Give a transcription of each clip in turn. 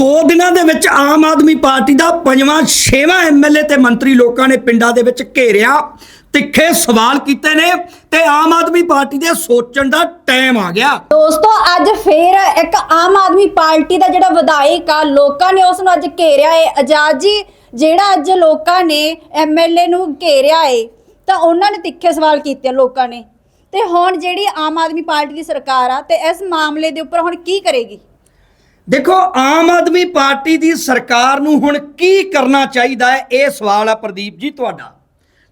ਦੋ ਦਿਨਾਂ ਦੇ ਵਿੱਚ ਆਮ ਆਦਮੀ ਪਾਰਟੀ ਦਾ ਪੰਜਵਾਂ, ਛੇਵਾਂ ਐਮਐਲਏ ਤੇ ਮੰਤਰੀ ਲੋਕਾਂ ਨੇ ਪਿੰਡਾਂ ਦੇ ਵਿੱਚ ਘੇਰਿਆ। ਤਿੱਖੇ ਸਵਾਲ ਕੀਤੇ ਨੇ ਤੇ ਆਮ ਆਦਮੀ ਪਾਰਟੀ ਦੇ ਸੋਚਣ ਦਾ ਟਾਈਮ ਆ ਗਿਆ। ਦੋਸਤੋ, ਅੱਜ ਫੇਰ ਇੱਕ ਆਮ ਆਦਮੀ ਪਾਰਟੀ ਦਾ ਜਿਹੜਾ ਵਿਧਾਇਕ ਆ, ਲੋਕਾਂ ਨੇ ਉਸ ਨੂੰ ਅੱਜ ਘੇਰਿਆ ਏ। ਆਜ਼ਾਦ ਜੀ, ਜਿਹੜਾ ਅੱਜ ਲੋਕਾਂ ਨੇ ਐਮਐਲਏ ਨੂੰ ਘੇਰਿਆ ਏ, ਤਾਂ ਉਹਨਾਂ ਨੇ ਤਿੱਖੇ ਸਵਾਲ ਕੀਤੇ ਲੋਕਾਂ ਨੇ। ਤੇ ਹੁਣ ਜਿਹੜੀ ਆਮ ਆਦਮੀ ਪਾਰਟੀ ਦੀ ਸਰਕਾਰ ਆ, ਤੇ ਇਸ ਮਾਮਲੇ ਦੇ ਉੱਪਰ ਹੁਣ ਕੀ ਕਰੇਗੀ? ਦੇਖੋ ਆਮ ਆਦਮੀ ਪਾਰਟੀ ਦੀ ਸਰਕਾਰ ਨੂੰ ਹੁਣ ਕੀ ਕਰਨਾ ਚਾਹੀਦਾ ਹੈ? ਇਹ ਸਵਾਲ ਆ ਪ੍ਰਦੀਪ ਜੀ ਤੁਹਾਡਾ।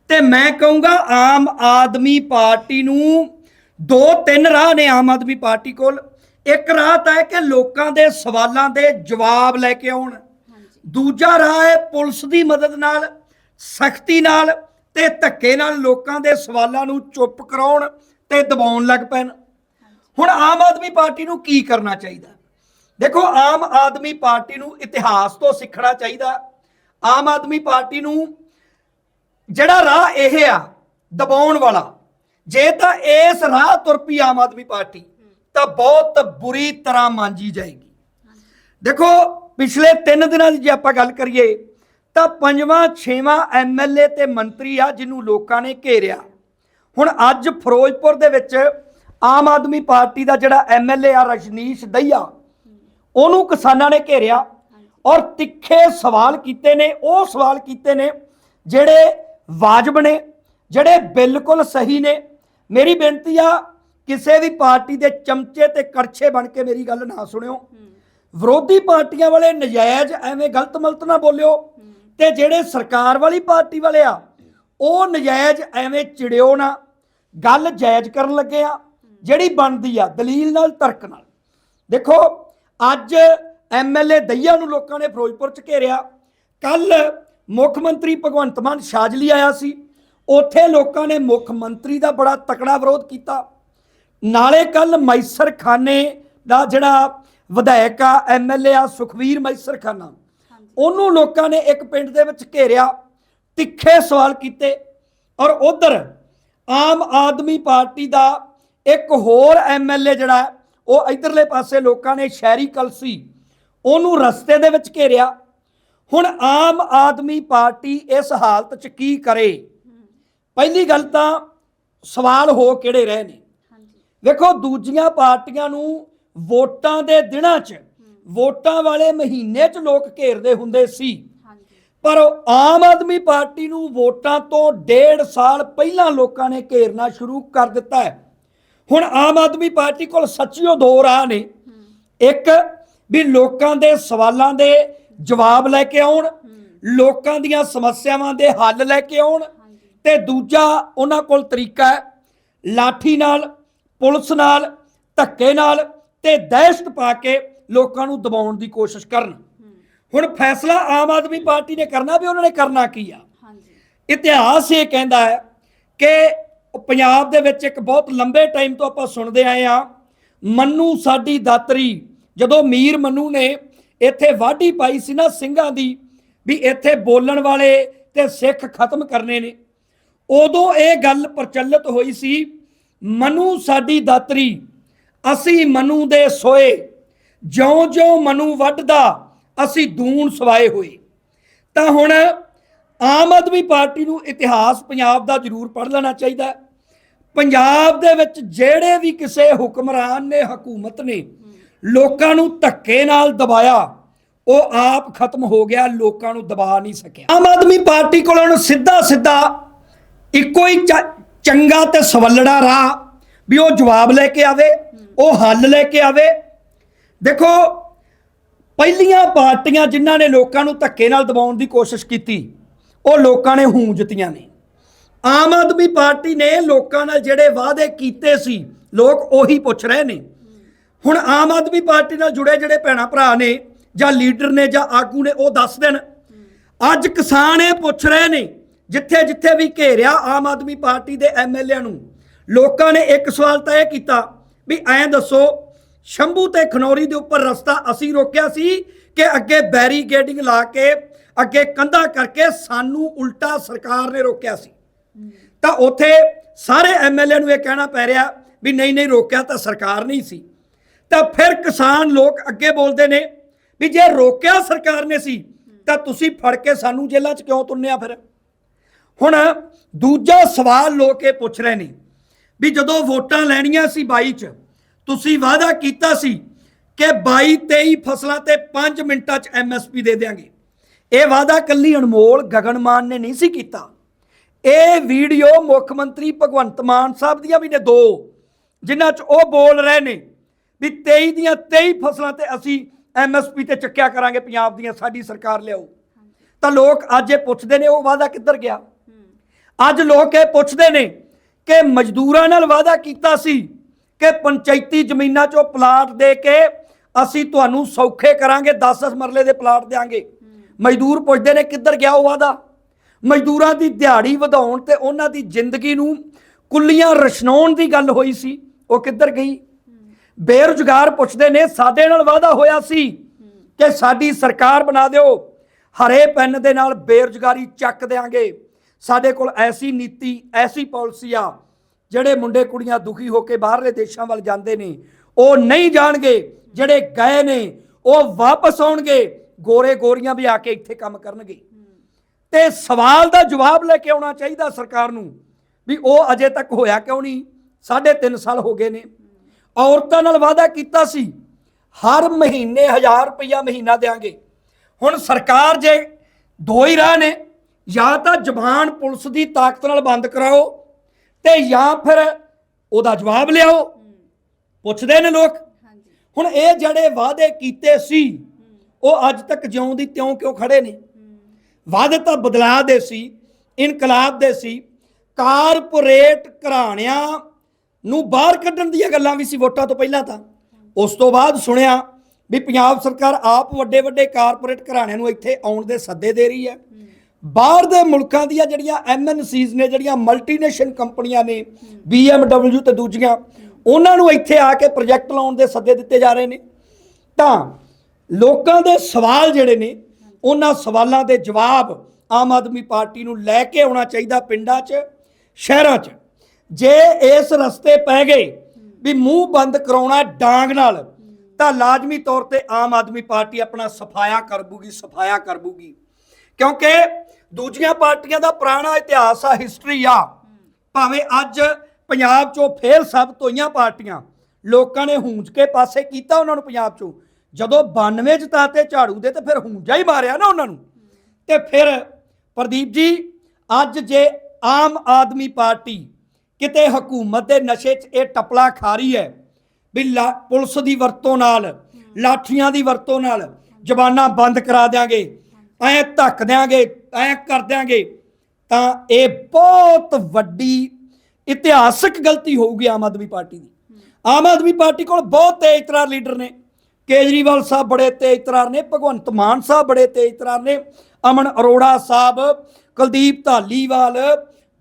ਤੇ ਮੈਂ ਕਹੂੰਗਾ ਆਮ ਆਦਮੀ ਪਾਰਟੀ ਨੂੰ ਦੋ ਤਿੰਨ ਰਾਹ ਨੇ ਆਮ ਆਦਮੀ ਪਾਰਟੀ ਕੋਲ। ਇੱਕ ਰਾਹ ਤਾਂ ਹੈ ਕਿ ਲੋਕਾਂ ਦੇ ਸਵਾਲਾਂ ਦੇ ਜਵਾਬ ਲੈ ਕੇ ਆਉਣ। ਦੂਜਾ ਰਾਹ ਹੈ ਪੁਲਿਸ ਦੀ ਮਦਦ ਨਾਲ ਸਖਤੀ ਨਾਲ ਤੇ ਧੱਕੇ ਨਾਲ ਲੋਕਾਂ ਦੇ ਸਵਾਲਾਂ ਨੂੰ ਚੁੱਪ ਕਰਾਉਣ ਤੇ ਦਬਾਉਣ ਲੱਗ ਪੈਣ। ਹੁਣ ਆਮ ਆਦਮੀ ਪਾਰਟੀ ਨੂੰ ਕੀ ਕਰਨਾ ਚਾਹੀਦਾ? ਦੇਖੋ, ਆਮ ਆਦਮੀ ਪਾਰਟੀ ਨੂੰ ਇਤਿਹਾਸ ਤੋਂ ਸਿੱਖਣਾ ਚਾਹੀਦਾ। ਆਮ ਆਦਮੀ ਪਾਰਟੀ ਨੂੰ ਜਿਹੜਾ ਰਾਹ ਇਹ ਆ, ਦਬਾਉਣ ਵਾਲਾ, ਜੇ ਤਾਂ ਇਸ ਰਾਹ ਤੁਰ ਪਈ ਆਮ ਆਦਮੀ ਪਾਰਟੀ, ਤਾਂ ਬਹੁਤ ਬੁਰੀ ਤਰ੍ਹਾਂ ਮਾਂਜੀ ਜਾਏਗੀ। ਦੇਖੋ, ਪਿਛਲੇ 3 ਦਿਨਾਂ ਦੀ ਜੇ ਆਪਾਂ ਗੱਲ ਕਰੀਏ, ਤਾਂ ਪੰਜਵਾਂ, ਛੇਵਾਂ ਐਮਐਲਏ ਤੇ ਮੰਤਰੀ ਆ, ਜਿਹਨੂੰ ਲੋਕਾਂ ਨੇ ਘੇਰਿਆ। ਹੁਣ ਅੱਜ ਫਿਰੋਜ਼ਪੁਰ ਦੇ ਵਿੱਚ ਆਮ ਆਦਮੀ ਪਾਰਟੀ ਦਾ ਜਿਹੜਾ ਐਮਐਲਏ ਆ, ਰਜਨੀਸ਼ ਦਈਆ ਉਹਨੂੰ ਕਿਸਾਨਾਂ ਨੇ ਘੇਰਿਆ ਔਰ ਤਿੱਖੇ ਸਵਾਲ ਕੀਤੇ ਨੇ, ਉਹ ਸਵਾਲ ਕੀਤੇ ਨੇ, ਜਿਹੜੇ ਵਾਜਬ ਨੇ, ਜਿਹੜੇ ਬਿਲਕੁਲ ਸਹੀ ਨੇ। ਮੇਰੀ ਬੇਨਤੀ ਆ, ਕਿਸੇ ਵੀ ਪਾਰਟੀ ਦੇ ਚਮਚੇ ਤੇ ਕੜਛੇ ਬਣ ਕੇ ਮੇਰੀ ਗੱਲ ਨਾ ਸੁਣਿਓ। ਵਿਰੋਧੀ ਪਾਰਟੀਆਂ ਵਾਲੇ ਨਜਾਇਜ਼ ਐਵੇਂ ਗਲਤ ਮਲਤ ਨਾ ਬੋਲਿਓ ਤੇ ਜਿਹੜੇ ਸਰਕਾਰ ਵਾਲੀ ਪਾਰਟੀ ਵਾਲੇ ਆ, ਉਹ ਨਜਾਇਜ਼ ਐਵੇਂ ਚਿੜਿਓ ਨਾ। ਗੱਲ ਜਾਇਜ਼ ਕਰਨ ਲੱਗੇ ਆ, ਜਿਹੜੀ ਬਣਦੀ ਆ, ਦਲੀਲ ਨਾਲ, ਤਰਕ ਨਾਲ। ਦੇਖੋ ਅੱਜ ਐਮਐਲਏ ਦਈਆ ਨੂੰ ਲੋਕਾਂ ਨੇ ਫਿਰੋਜ਼ਪੁਰ ਚ ਘੇਰਿਆ। ਕੱਲ ਮੁੱਖ ਮੰਤਰੀ ਭਗਵੰਤ ਮਾਨ ਸ਼ਾਜਲੀ ਆਇਆ ਸੀ। ਉੱਥੇ ਲੋਕਾਂ ਨੇ ਮੁੱਖ ਮੰਤਰੀ ਦਾ ਬੜਾ ਤਕੜਾ ਵਿਰੋਧ ਕੀਤਾ। ਨਾਲੇ ਕੱਲ ਮੈਸਰ ਖਾਨੇ ਦਾ ਜਿਹੜਾ ਵਿਧਾਇਕ ਆ ਐਮਐਲਏ ਆ ਸੁਖਵੀਰ ਮੈਸਰ ਖਾਨਾ ਉਹਨੂੰ ਲੋਕਾਂ ਨੇ ਇੱਕ ਪਿੰਡ ਦੇ ਵਿੱਚ ਘੇਰਿਆ ਤਿੱਖੇ ਸਵਾਲ ਕੀਤੇ ਔਰ ਉਧਰ ਆਮ ਆਦਮੀ ਪਾਰਟੀ ਦਾ ਇੱਕ ਹੋਰ ਐਮਐਲਏ ਜਿਹੜਾ ਉਹ ਇਧਰਲੇ ਪਾਸੇ ਲੋਕਾਂ ਨੇ ਸ਼ਹਿਰੀ ਕਲਸੀ ਉਹਨੂੰ ਰਸਤੇ ਦੇ ਵਿੱਚ ਘੇਰਿਆ। ਹੁਣ ਆਮ ਆਦਮੀ ਪਾਰਟੀ ਇਸ ਹਾਲਤ 'ਚ ਕੀ ਕਰੇ? ਪਹਿਲੀ ਗੱਲ ਤਾਂ ਸਵਾਲ ਹੋ ਕਿਹੜੇ ਰਹੇ ਨੇ? ਵੇਖੋ, ਦੂਜੀਆਂ ਪਾਰਟੀਆਂ ਨੂੰ ਵੋਟਾਂ ਦੇ ਦਿਨਾਂ 'ਚ, ਵੋਟਾਂ ਵਾਲੇ ਮਹੀਨੇ 'ਚ ਲੋਕ ਘੇਰਦੇ ਹੁੰਦੇ ਸੀ। ਪਰ ਆਮ ਆਦਮੀ ਪਾਰਟੀ ਨੂੰ ਵੋਟਾਂ ਤੋਂ ਡੇਢ ਸਾਲ ਪਹਿਲਾਂ ਲੋਕਾਂ ਨੇ ਘੇਰਨਾ ਸ਼ੁਰੂ ਕਰ ਦਿੱਤਾ ਹੈ। ਹੁਣ ਆਮ ਆਦਮੀ ਪਾਰਟੀ ਕੋਲ ਸੱਚੀਓ ਦੋ ਰਾਹ ਨੇ। ਇੱਕ ਵੀ ਲੋਕਾਂ ਦੇ ਸਵਾਲਾਂ ਦੇ ਜਵਾਬ ਲੈ ਕੇ ਆਉਣ ਲੋਕਾਂ ਦੀਆਂ ਸਮੱਸਿਆਵਾਂ ਦੇ ਹੱਲ ਲੈ ਕੇ ਆਉਣ ਤੇ ਦੂਜਾ ਉਹਨਾਂ ਕੋਲ ਤਰੀਕਾ ਹੈ ਲਾਠੀ ਨਾਲ ਪੁਲਿਸ ਨਾਲ ਧੱਕੇ ਨਾਲ ਤੇ ਦਹਿਸ਼ਤ ਪਾ ਕੇ ਲੋਕਾਂ ਨੂੰ ਦਬਾਉਣ ਦੀ ਕੋਸ਼ਿਸ਼ ਕਰਨ। ਹੁਣ ਫੈਸਲਾ ਆਮ ਆਦਮੀ ਪਾਰਟੀ ਨੇ ਕਰਨਾ ਵੀ ਉਹਨਾਂ ਨੇ ਕਰਨਾ ਕੀ ਆ? ਇਤਿਹਾਸ ਇਹ ਕਹਿੰਦਾ ਹੈ ਕਿ ਪੰਜਾਬ ਦੇ ਵਿੱਚ ਇੱਕ ਬਹੁਤ ਲੰਬੇ ਟਾਈਮ ਤੋਂ ਆਪਾਂ ਸੁਣਦੇ ਆਏ ਆ ਮੰਨੂ ਸਾਡੀ ਦਾਤਰੀ, ਜਦੋਂ ਮੀਰ ਮੰਨੂ ਨੇ ਇੱਥੇ ਵਾਢੀ ਪਾਈ ਸੀ ਨਾ ਸਿੰਘਾਂ ਦੀ, ਵੀ ਇੱਥੇ ਬੋਲਣ ਵਾਲੇ ਤੇ ਸਿੱਖ ਖਤਮ ਕਰਨੇ ਨੇ। ਉਦੋਂ ਇਹ ਗੱਲ ਪ੍ਰਚਲਿਤ ਹੋਈ ਸੀ, ਮਨੂ ਸਾਡੀ ਦਾਤਰੀ, ਅਸੀਂ ਮਨੂ ਦੇ ਸੋਏ, ਜਿਉਂ-ਜਿਉਂ ਮਨੂ ਵੱਢਦਾ, ਅਸੀਂ ਦੂਣ ਸਵਾਏ ਹੋਏ। ਤਾਂ ਹੁਣ ਆਮ ਆਦਮੀ ਪਾਰਟੀ ਨੂੰ ਇਤਿਹਾਸ ਪੰਜਾਬ ਦਾ ਜ਼ਰੂਰ ਪੜ੍ਹ ਲੈਣਾ ਚਾਹੀਦਾ। ਹੈ। ਪੰਜਾਬ ਦੇ ਵਿੱਚ ਜਿਹੜੇ ਵੀ ਕਿਸੇ ਹੁਕਮਰਾਨ ਨੇ, ਹਕੂਮਤ ਨੇ ਲੋਕਾਂ ਨੂੰ ਧੱਕੇ ਨਾਲ ਦਬਾਇਆ, ਉਹ ਆਪ ਖਤਮ ਹੋ ਗਿਆ, ਲੋਕਾਂ ਨੂੰ ਦਬਾ ਨਹੀਂ ਸਕਿਆ। ਆਮ ਆਦਮੀ ਪਾਰਟੀ ਕੋਲੋਂ ਹੁਣ ਸਿੱਧਾ ਸਿੱਧਾ ਇੱਕੋ ਹੀ ਚ- ਚੰਗਾ ਤੇ ਸਵੱਲੜਾ ਰਾਹ ਵੀ ਉਹ ਜਵਾਬ ਲੈ ਕੇ ਆਵੇ, ਉਹ ਹੱਲ ਲੈ ਕੇ ਆਵੇ। ਦੇਖੋ, ਪਹਿਲੀਆਂ ਪਾਰਟੀਆਂ ਜਿਨ੍ਹਾਂ ਨੇ ਲੋਕਾਂ ਨੂੰ ਧੱਕੇ ਨਾਲ ਦਬਾਉਣ ਦੀ ਕੋਸ਼ਿਸ਼ ਕੀਤੀ, ਉਹ ਲੋਕਾਂ ਨੇ ਹੂੰਜਤੀਆਂ ਨੇ। ਆਮ ਆਦਮੀ ਪਾਰਟੀ ਨੇ ਲੋਕਾਂ ਨਾਲ ਜਿਹੜੇ ਵਾਅਦੇ ਕੀਤੇ ਸੀ, ਲੋਕ ਉਹੀ ਪੁੱਛ ਰਹੇ ਨੇ। ਹੁਣ ਆਮ ਆਦਮੀ ਪਾਰਟੀ ਨਾਲ ਜੁੜੇ ਜਿਹੜੇ ਭੈਣਾ ਭਰਾ ਨੇ ਜਾਂ ਲੀਡਰ ਨੇ ਜਾਂ ਆਗੂ ਨੇ, ਉਹ ਦੱਸ ਦੇਣ। ਅੱਜ ਕਿਸਾਨ ਇਹ ਪੁੱਛ ਰਹੇ ਨੇ, ਜਿੱਥੇ ਜਿੱਥੇ ਵੀ ਘੇਰਿਆ ਆਮ ਆਦਮੀ ਪਾਰਟੀ ਦੇ ਐਮਐਲਏ ਨੂੰ, ਲੋਕਾਂ ਨੇ ਇੱਕ ਸਵਾਲ ਤਾਂ ਇਹ ਕੀਤਾ ਵੀ ਐਂ ਦੱਸੋ, ਸ਼ੰਭੂ ਤੇ ਖਨੌਰੀ ਦੇ ਉੱਪਰ ਰਸਤਾ ਅਸੀਂ ਰੋਕਿਆ ਸੀ ਕਿ ਅੱਗੇ ਬੈਰੀਗੇਡਿੰਗ ਲਾ ਕੇ ਅੱਗੇ ਕੰਧਾ ਕਰਕੇ ਸਾਨੂੰ ਉਲਟਾ ਸਰਕਾਰ ਨੇ ਰੋਕਿਆ ਸੀ? ਤਾਂ ਉੱਥੇ ਸਾਰੇ ਐਮਐਲਏ ਨੂੰ ਇਹ ਕਹਿਣਾ ਪੈ ਰਿਹਾ ਵੀ ਨਹੀਂ ਨਹੀਂ ਰੋਕਿਆ ਤਾਂ ਸਰਕਾਰ ਨਹੀਂ ਸੀ। ਤਾਂ ਫਿਰ ਕਿਸਾਨ ਲੋਕ ਅੱਗੇ ਬੋਲਦੇ ਨੇ ਵੀ ਜੇ ਰੋਕਿਆ ਸਰਕਾਰ ਨੇ ਸੀ, ਤਾਂ ਤੁਸੀਂ ਫੜ ਕੇ ਸਾਨੂੰ ਜੇਲ੍ਹਾਂ 'ਚ ਕਿਉਂ ਤੁੰਨਿਆ ਫਿਰ? ਹੁਣ ਦੂਜਾ ਸਵਾਲ ਲੋਕ ਇਹ ਪੁੱਛ ਰਹੇ ਨੇ ਵੀ ਜਦੋਂ ਵੋਟਾਂ ਲੈਣੀਆਂ ਸੀ 22 ਚ, ਤੁਸੀਂ ਵਾਅਦਾ ਕੀਤਾ ਸੀ ਕਿ 22 23 ਫਸਲਾਂ ਤੇ 5 ਮਿੰਟਾਂ ਚ ਐਮਐਸਪੀ ਦੇ ਦੇਾਂਗੇ ਇਹ ਵਾਅਦਾ ਕੱਲੀ ਅਨਮੋਲ ਗਗਨ ਮਾਨ ਨੇ ਨਹੀਂ ਸੀ ਕੀਤਾ। ਇਹ ਵੀਡੀਓ ਮੁੱਖ ਮੰਤਰੀ ਭਗਵੰਤ ਮਾਨ ਸਾਹਿਬ ਦੀਆਂ ਵੀ ਨੇ ਦੋ, ਜਿਨ੍ਹਾਂ ਚ ਉਹ ਬੋਲ ਰਹੇ ਨੇ ਵੀ 23 ਦੀਆਂ 23 ਫਸਲਾਂ ਤੇ ਅਸੀਂ ਐਮਐਸਪੀ ਤੇ ਚੱਕਿਆ ਕਰਾਂਗੇ, ਪੰਜਾਬ ਦੀਆਂ, ਸਾਡੀ ਸਰਕਾਰ ਲਿਆਓ। ਤਾਂ ਲੋਕ ਅੱਜ ਇਹ ਪੁੱਛਦੇ ਨੇ, ਉਹ ਵਾਅਦਾ ਕਿੱਧਰ ਗਿਆ? ਅੱਜ ਲੋਕ ਇਹ ਪੁੱਛਦੇ ਨੇ ਕਿ ਮਜ਼ਦੂਰਾਂ ਨਾਲ ਵਾਅਦਾ ਕੀਤਾ ਸੀ ਕਿ ਪੰਚਾਇਤੀ ਜ਼ਮੀਨਾਂ 'ਚੋਂ ਪਲਾਟ ਦੇ ਕੇ ਅਸੀਂ ਤੁਹਾਨੂੰ ਸੌਖੇ ਕਰਾਂਗੇ 10-10 ਮਰਲੇ ਦੇ ਪਲਾਟ ਦੇਾਂਗੇ ਮਜ਼ਦੂਰ ਪੁੱਛਦੇ ਨੇ, ਕਿੱਧਰ ਗਿਆ ਉਹ ਵਾਅਦਾ? ਮਜ਼ਦੂਰਾਂ ਦੀ ਦਿਹਾੜੀ ਵਧਾਉਣ ਤੇ ਉਹਨਾਂ ਦੀ ਜ਼ਿੰਦਗੀ ਨੂੰ ਕੁੱਲੀਆਂ ਰਸ਼ਨਾਉਣ ਦੀ ਗੱਲ ਹੋਈ ਸੀ। ਉਹ ਕਿੱਧਰ ਗਈ? ਬੇਰੁਜ਼ਗਾਰ ਪੁੱਛਦੇ ਨੇ, ਸਾਡੇ ਨਾਲ ਵਾਅਦਾ ਹੋਇਆ ਸੀ ਕਿ ਸਾਡੀ ਸਰਕਾਰ ਬਣਾ ਦਿਓ। ਹਰੇ ਪੈਨ ਦੇ ਨਾਲ ਬੇਰੁਜ਼ਗਾਰੀ ਚੱਕ ਦੇਾਂਗੇ ਸਾਡੇ ਕੋਲ ਐਸੀ ਨੀਤੀ, ਐਸੀ ਪਾਲਿਸੀ ਆ, ਜਿਹੜੇ ਮੁੰਡੇ ਕੁੜੀਆਂ ਦੁਖੀ ਹੋ ਕੇ ਬਾਹਰਲੇ ਦੇਸ਼ਾਂ ਵੱਲ ਜਾਂਦੇ ਨੇ। ਉਹ ਨਹੀਂ ਜਾਣਗੇ, ਜਿਹੜੇ ਗਏ ਨੇ, ਉਹ ਵਾਪਸ ਆਉਣਗੇ। ਗੋਰੇ ਗੋਰੀਆਂ ਵੀ ਆ ਕੇ ਇੱਥੇ ਕੰਮ ਕਰਨਗੇ। ਤੇ ਸਵਾਲ ਦਾ ਜਵਾਬ ਲੈ ਕੇ ਆਉਣਾ ਚਾਹੀਦਾ ਸਰਕਾਰ ਨੂੰ ਵੀ ਉਹ ਅਜੇ ਤੱਕ ਹੋਇਆ ਕਿਉਂ ਨਹੀਂ? ਸਾਢੇ ਤਿੰਨ ਸਾਲ ਹੋ ਗਏ ਨੇ। ਔਰਤਾਂ ਨਾਲ ਵਾਅਦਾ ਕੀਤਾ ਸੀ ਹਰ ਮਹੀਨੇ 1000 ਰੁਪਇਆ ਮਹੀਨਾ ਦੇਾਂਗੇ ਹੁਣ ਸਰਕਾਰ ਜੇ ਦੋ ਹੀ ਰਾਹ ਨੇ ਜਾਂ ਤਾਂ ਜ਼ਬਾਨ ਪੁਲਿਸ ਦੀ ਤਾਕਤ ਨਾਲ ਬੰਦ ਕਰਾਓ ਤੇ ਜਾਂ ਫਿਰ ਉਹਦਾ ਜਵਾਬ ਲਿਆਓ। ਪੁੱਛਦੇ ਨੇ ਲੋਕ। ਹੁਣ ਇਹ ਜਿਹੜੇ ਵਾਅਦੇ ਕੀਤੇ ਸੀ ਉਹ ਅੱਜ ਤੱਕ ਜਿਉਂ ਦੀ ਤਿਉਂ ਕਿਉਂ ਖੜੇ ਨੇ? ਵਾਅਦੇ ਤਾਂ ਬਦਲਾਅ ਦੇ ਸੀ, ਇਨਕਲਾਬ ਦੇ ਸੀ, ਕਾਰਪੋਰੇਟ ਘਰਾਣਿਆਂ ਨੂੰ ਬਾਹਰ ਕੱਢਣ ਦੀਆਂ ਗੱਲਾਂ ਵੀ ਸੀ ਵੋਟਾਂ ਤੋਂ ਪਹਿਲਾਂ ਤਾਂ। ਉਸ ਤੋਂ ਬਾਅਦ ਸੁਣਿਆ ਵੀ ਪੰਜਾਬ ਸਰਕਾਰ ਆਪ ਵੱਡੇ ਵੱਡੇ ਕਾਰਪੋਰੇਟ ਘਰਾਣਿਆਂ ਨੂੰ ਇੱਥੇ ਆਉਣ ਦੇ ਸੱਦੇ ਦੇ ਰਹੀ ਹੈ। ਬਾਹਰ ਦੇ ਮੁਲਕਾਂ ਦੀਆਂ ਜਿਹੜੀਆਂ ਐਮਐਨਸੀਜ਼ ਨੇ, ਜਿਹੜੀਆਂ ਮਲਟੀਨੇਸ਼ਨਲ ਕੰਪਨੀਆਂ ਨੇ BMW ਤੇ ਦੂਜੀਆਂ, ਉਹਨਾਂ ਨੂੰ ਇੱਥੇ ਆ ਕੇ ਪ੍ਰੋਜੈਕਟ ਲਾਉਣ ਦੇ ਸੱਦੇ ਦਿੱਤੇ ਜਾ ਰਹੇ ਨੇ। ਤਾਂ ਲੋਕਾਂ ਦੇ ਸਵਾਲ ਜਿਹੜੇ ਨੇ ਉਹਨਾਂ ਸਵਾਲਾਂ ਦੇ ਜਵਾਬ ਆਮ ਆਦਮੀ ਪਾਰਟੀ ਨੂੰ ਲੈ ਕੇ ਆਉਣਾ ਚਾਹੀਦਾ ਪਿੰਡਾਂ 'ਚ, ਸ਼ਹਿਰਾਂ 'ਚ। ਜੇ ਇਸ ਰਸਤੇ ਪੈ ਗਏ ਵੀ ਮੂੰਹ ਬੰਦ ਕਰਾਉਣਾ ਡਾਂਗ ਨਾਲ, ਤਾਂ ਲਾਜ਼ਮੀ ਤੌਰ ਤੇ ਆਮ ਆਦਮੀ ਪਾਰਟੀ ਆਪਣਾ ਸਫਾਇਆ ਕਰਬੂਗੀ ਸਫਾਇਆ ਕਰਬੂਗੀ ਕਿਉਂਕਿ ਦੂਜੀਆਂ ਪਾਰਟੀਆਂ ਦਾ ਪੁਰਾਣਾ ਇਤਿਹਾਸ ਆ ਹਿਸਟਰੀ ਆ। ਭਾਵੇਂ ਅੱਜ ਪੰਜਾਬ 'ਚੋਂ ਫੇਲ ਸਭ ਹੋਈਆਂ ਪਾਰਟੀਆਂ ਲੋਕਾਂ ਨੇ ਹੂੰਜ ਕੇ ਪਾਸੇ ਕੀਤਾ ਉਹਨਾਂ ਨੂੰ ਪੰਜਾਬ 'ਚੋਂ ਜਦੋਂ 92 ਜਿਤਾਤੇ ਝਾੜੂ ਦੇ ਤੇ ਫਿਰ ਹੂੰਜਾ ਹੀ ਮਾਰਿਆ ਨਾ ਉਹਨਾਂ ਨੂੰ। ਤੇ ਫਿਰ ਪ੍ਰਦੀਪ ਜੀ, ਅੱਜ ਜੇ ਆਮ ਆਦਮੀ ਪਾਰਟੀ ਕਿਤੇ ਹਕੂਮਤ ਦੇ ਨਸ਼ੇ 'ਚ ਇਹ ਟਪਲਾ ਖਾ ਰਹੀ ਹੈ, ਵੀ ਲਾ- ਪੁਲਿਸ ਦੀ ਵਰਤੋਂ ਨਾਲ, ਲਾਠੀਆਂ ਦੀ ਵਰਤੋਂ ਨਾਲ ਜ਼ਬਾਨਾਂ ਬੰਦ ਕਰਾ ਦਿਆਂਗੇ, ਐ ਧੱਕ ਦਿਆਂਗੇ, ਐ ਕਰ ਦਿਆਂਗੇ, ਤਾਂ ਇਹ ਬਹੁਤ ਵੱਡੀ ਇਤਿਹਾਸਕ ਗਲਤੀ ਹੋਊਗੀ ਆਮ ਆਦਮੀ ਪਾਰਟੀ ਦੀ। ਆਮ ਆਦਮੀ ਪਾਰਟੀ ਕੋਲ ਬਹੁਤ ਤੇਜ਼ ਤਰਾਰ ਲੀਡਰ ਨੇ। ਕੇਜਰੀਵਾਲ ਸਾਹਿਬ ਬੜੇ ਤੇਜ਼ ਤਰਾਰ ਨੇ, ਭਗਵੰਤ ਮਾਨ ਸਾਹਿਬ ਬੜੇ ਤੇਜ਼ ਤਰਾਰ ਨੇ, ਅਮਨ ਅਰੋੜਾ ਸਾਹਿਬ, ਕੁਲਦੀਪ ਧਾਲੀਵਾਲ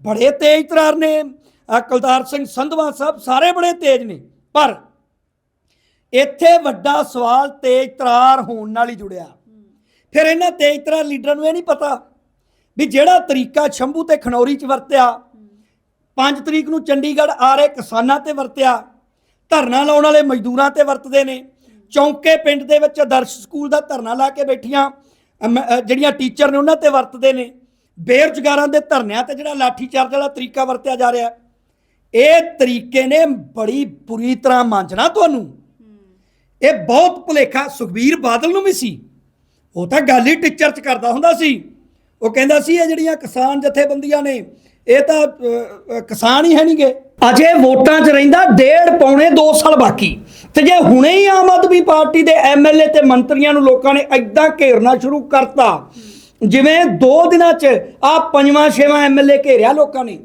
ਬੜੇ ਤੇਜ਼ ਤਰਾਰ ਨੇ ਅਹ ਕੁਲਤਾਰ ਸਿੰਘ ਸੰਧਵਾ ਸਾਹਿਬ ਸਾਰੇ ਬੜੇ ਤੇਜ਼ ਨੇ, ਪਰ ਇੱਥੇ ਵੱਡਾ ਸਵਾਲ ਤੇਜ਼ ਤਰਾਰ ਹੋਣ ਨਾਲ ਹੀ ਜੁੜਿਆ। ਫਿਰ ਇਹਨਾਂ ਤੇਜ਼ ਤਰਾਰ ਲੀਡਰਾਂ ਨੂੰ ਇਹ ਨਹੀਂ ਪਤਾ ਵੀ ਜਿਹੜਾ ਤਰੀਕਾ ਸ਼ੰਭੂ ਤੇ ਖਨੌਰੀ ਚ ਵਰਤਿਆ 5 ਤਰੀਕ ਨੂੰ ਚੰਡੀਗੜ੍ਹ ਆ ਰਹੇ ਕਿਸਾਨਾਂ ਤੇ ਵਰਤਿਆ, ਧਰਨਾ ਲਾਉਣ ਵਾਲੇ ਮਜ਼ਦੂਰਾਂ ਤੇ ਵਰਤਦੇ ਨੇ ਚੌਂਕੇ ਪਿੰਡ ਦੇ ਵਿੱਚ ਆਦਰਸ਼ ਸਕੂਲ ਦਾ ਧਰਨਾ ਲਾ ਕੇ ਬੈਠੀਆਂ। ਅਮ, ਜਿਹੜੀਆਂ ਟੀਚਰ ਨੇ ਉਹਨਾਂ ਤੇ ਵਰਤਦੇ ਨੇ। ਬੇਰੁਜ਼ਗਾਰਾਂ ਦੇ ਧਰਨਿਆਂ ਤੇ ਜਿਹੜਾ ਲਾਠੀ ਚਾਰਜ ਵਾਲਾ ਤਰੀਕਾ ਵਰਤਿਆ ਜਾ ਰਿਹਾ। ਇਹ ਤਰੀਕੇ ਨੇ ਬੜੀ ਬੁਰੀ ਤਰ੍ਹਾਂ ਮਾਂਜਣਾ ਤੁਹਾਨੂੰ। ਇਹ ਬਹੁਤ ਭੁਲੇਖਾ। ਸੁਖਬੀਰ ਬਾਦਲ ਨੂੰ ਵੀ ਸੀ। ਉਹ ਤਾਂ ਗੱਲ ਹੀ ਟੀਚਰ ਚ ਕਰਦਾ ਹੁੰਦਾ ਸੀ। ਉਹ ਕਹਿੰਦਾ ਸੀ ਇਹ ਜਿਹੜੀਆਂ ਕਿਸਾਨ ਜਥੇਬੰਦੀਆਂ ਨੇ ਇਹ ਤਾਂ ਕਿਸਾਨ ਹੀ ਹੈ ਨਹੀਂਗੇ ਅਜੇ ਵੋਟਾਂ 'ਚ ਰਹਿੰਦਾ, ਡੇਢ ਪੌਣੇ 2 ਸਾਲ ਬਾਕੀ। ਤੇ ਜੇ ਹੁਣੇ ਹੀ ਆਮ ਆਦਮੀ ਪਾਰਟੀ ਦੇ ਐਮਐਲਏ ਤੇ ਮੰਤਰੀਆਂ ਨੂੰ ਲੋਕਾਂ ਨੇ ਐਦਾਂ ਘੇਰਨਾ ਸ਼ੁਰੂ ਕਰਤਾ, ਜਿਵੇਂ 2 ਦਿਨਾਂ 'ਚ ਆ ਪੰਜਵਾਂ, ਛੇਵਾਂ ਐਮਐਲਏ ਘੇਰਿਆ ਲੋਕਾਂ ਨੇ,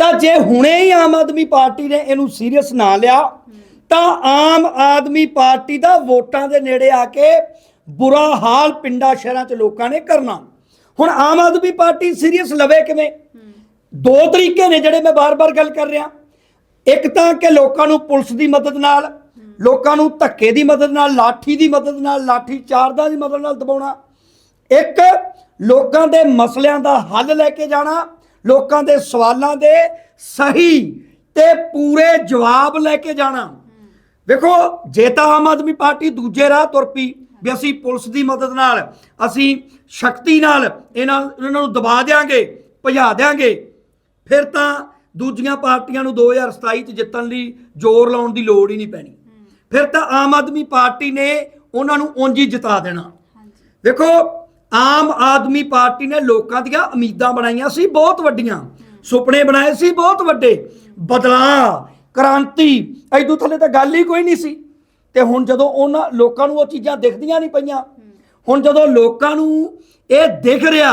ਤਾਂ ਜੇ ਹੁਣੇ ਹੀ ਆਮ ਆਦਮੀ ਪਾਰਟੀ ਨੇ ਇਹਨੂੰ ਸੀਰੀਅਸ ਨਾ ਲਿਆ, ਤਾਂ ਆਮ ਆਦਮੀ ਪਾਰਟੀ ਦਾ ਵੋਟਾਂ ਦੇ ਨੇੜੇ ਆ ਕੇ ਬੁਰਾ ਹਾਲ ਪਿੰਡਾਂ, ਸ਼ਹਿਰਾਂ 'ਚ ਲੋਕਾਂ ਨੇ ਕਰਨਾ। ਹੁਣ ਆਮ ਆਦਮੀ ਪਾਰਟੀ ਸੀਰੀਅਸ ਲਵੇ ਕਿਵੇਂ? ਦੋ ਤਰੀਕੇ ਨੇ ਜਿਹੜੇ ਮੈਂ ਬਾਰ-ਬਾਰ ਗੱਲ ਕਰ ਰਿਹਾ। ਇੱਕ ਤਾਂ ਕਿ ਲੋਕਾਂ ਨੂੰ ਪੁਲਿਸ ਦੀ ਮਦਦ ਨਾਲ, ਲੋਕਾਂ ਨੂੰ ਧੱਕੇ ਦੀ ਮਦਦ ਨਾਲ, ਲਾਠੀ ਦੀ ਮਦਦ ਨਾਲ, ਲਾਠੀ ਚਾਰਦਾਂ ਦੀ ਮਦਦ ਨਾਲ ਦਬਾਉਣਾ। ਇੱਕ, ਲੋਕਾਂ ਦੇ ਮਸਲਿਆਂ ਦਾ ਹੱਲ ਲੈ ਕੇ ਜਾਣਾ, ਲੋਕਾਂ ਦੇ ਸਵਾਲਾਂ ਦੇ ਸਹੀ ਤੇ ਪੂਰੇ ਜਵਾਬ ਲੈ ਕੇ ਜਾਣਾ। ਵੇਖੋ, ਜੇ ਤਾਂ ਆਮ ਆਦਮੀ ਪਾਰਟੀ ਦੂਜੇ ਰਾਹ ਤੁਰ ਪਈ ਵੀ ਅਸੀਂ ਪੁਲਿਸ ਦੀ ਮਦਦ ਨਾਲ, ਅਸੀਂ ਸ਼ਕਤੀ ਨਾਲ ਇਹਨਾਂ ਇਹਨਾਂ ਨੂੰ ਦਬਾ ਦੇਾਂਗੇ ਭਜਾ ਦੇਾਂਗੇ ਫਿਰ ਤਾਂ ਦੂਜੀਆਂ ਪਾਰਟੀਆਂ ਨੂੰ 2027 ਚ ਜਿੱਤਣ ਲਈ ਜ਼ੋਰ ਲਾਉਣ ਦੀ ਲੋੜ ਹੀ ਨਹੀਂ ਪੈਣੀ। ਫਿਰ ਤਾਂ ਆਮ ਆਦਮੀ ਪਾਰਟੀ ਨੇ ਉਹਨਾਂ ਨੂੰ ਉਂਝ ਹੀ ਜਿਤਾ ਦੇਣਾ। ਦੇਖੋ ਆਮ ਆਦਮੀ ਪਾਰਟੀ ਨੇ ਲੋਕਾਂ ਦੀਆਂ ਉਮੀਦਾਂ ਬਣਾਈਆਂ ਸੀ ਬਹੁਤ ਵੱਡੀਆਂ। ਸੁਪਨੇ ਬਣਾਏ ਸੀ ਬਹੁਤ ਵੱਡੇ। ਬਦਲਾਅ ਕ੍ਰਾਂਤੀ ਐਦੂ ਥੱਲੇ ਤਾਂ ਗੱਲ ਹੀ ਕੋਈ ਨਹੀਂ ਸੀ। ਤੇ ਹੁਣ ਜਦੋਂ ਉਹਨਾਂ ਲੋਕਾਂ ਨੂੰ ਉਹ ਚੀਜ਼ਾਂ ਦਿਖਦੀਆਂ ਨਹੀਂ ਪਈਆਂ ਹੁਣ ਜਦੋਂ ਲੋਕਾਂ ਨੂੰ ਇਹ ਦਿਖ ਰਿਹਾ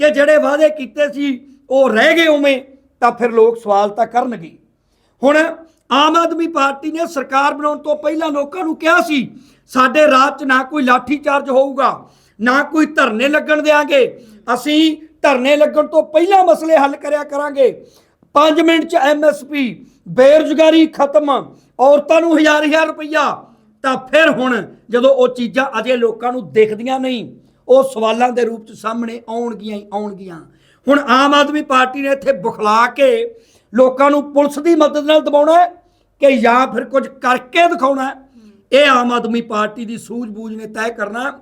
ਕਿ ਜਿਹੜੇ ਵਾਅਦੇ ਕੀਤੇ ਸੀ ਉਹ ਰਹਿ ਗਏ ਉਵੇਂ ਤਾਂ ਫਿਰ ਲੋਕ ਸਵਾਲ ਤਾਂ ਕਰਨਗੇ। ਹੁਣ ਆਮ ਆਦਮੀ ਪਾਰਟੀ ਨੇ ਸਰਕਾਰ ਬਣਾਉਣ ਤੋਂ ਪਹਿਲਾਂ ਲੋਕਾਂ ਨੂੰ ਕਿਹਾ ਸੀ, ਸਾਡੇ ਰਾਜ 'ਚ ਨਾ ਕੋਈ ਲਾਠੀ ਚਾਰਜ ਹੋਊਗਾ, ਨਾ ਕੋਈ ਧਰਨੇ ਲੱਗਣ ਦੇਾਂਗੇ ਅਸੀਂ ਧਰਨੇ ਲੱਗਣ ਤੋਂ ਪਹਿਲਾਂ ਮਸਲੇ ਹੱਲ ਕਰਿਆ ਕਰਾਂਗੇ। 5 ਮਿੰਟ 'ਚ ਐਮਐਸਪੀ ਬੇਰੁਜ਼ਗਾਰੀ ਖਤਮ, ਔਰਤਾਂ ਨੂੰ ਹਜ਼ਾਰ ਹਜ਼ਾਰ ਰੁਪਈਆ। ਤਾਂ ਫਿਰ ਹੁਣ ਜਦੋਂ ਉਹ ਚੀਜ਼ਾਂ ਅਜੇ ਲੋਕਾਂ ਨੂੰ ਦਿਖਦੀਆਂ ਨਹੀਂ, ਉਹ ਸਵਾਲਾਂ ਦੇ ਰੂਪ 'ਚ ਸਾਹਮਣੇ ਆਉਣਗੀਆਂ ਹੀ ਆਉਣਗੀਆਂ। ਹੁਣ ਆਮ ਆਦਮੀ ਪਾਰਟੀ ਨੇ ਇੱਥੇ ਬੁਖਲਾ ਕੇ ਲੋਕਾਂ ਨੂੰ ਪੁਲਿਸ ਦੀ ਮਦਦ ਨਾਲ ਦਬਾਉਣਾ ਹੈ ਕਿ ਜਾਂ ਫਿਰ ਕੁਝ ਕਰਕੇ ਦਿਖਾਉਣਾ ਇਹ ਆਮ ਆਦਮੀ ਪਾਰਟੀ ਦੀ ਸੂਝ-ਬੂਝ ਨੇ ਤੈਅ ਕਰਨਾ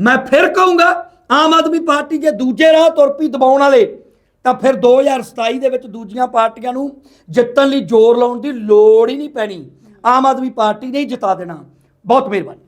ਮੈਂ ਫਿਰ ਕਹੂੰਗਾ, ਆਮ ਆਦਮੀ ਪਾਰਟੀ ਜੇ ਦੂਜੇ ਰਾਹ ਤੁਰ ਪਈ ਦਬਾਉਣ ਵਾਲੇ, ਤਾਂ ਫਿਰ 2027 ਦੇ ਵਿੱਚ ਦੂਜੀਆਂ ਪਾਰਟੀਆਂ ਨੂੰ ਜਿੱਤਣ ਲਈ ਜ਼ੋਰ ਲਾਉਣ ਦੀ ਲੋੜ ਹੀ ਨਹੀਂ ਪੈਣੀ। ਆਮ ਆਦਮੀ ਪਾਰਟੀ ਨੇ ਹੀ ਜਿਤਾ ਦੇਣਾ। ਬਹੁਤ ਮਿਹਰਬਾਨੀ।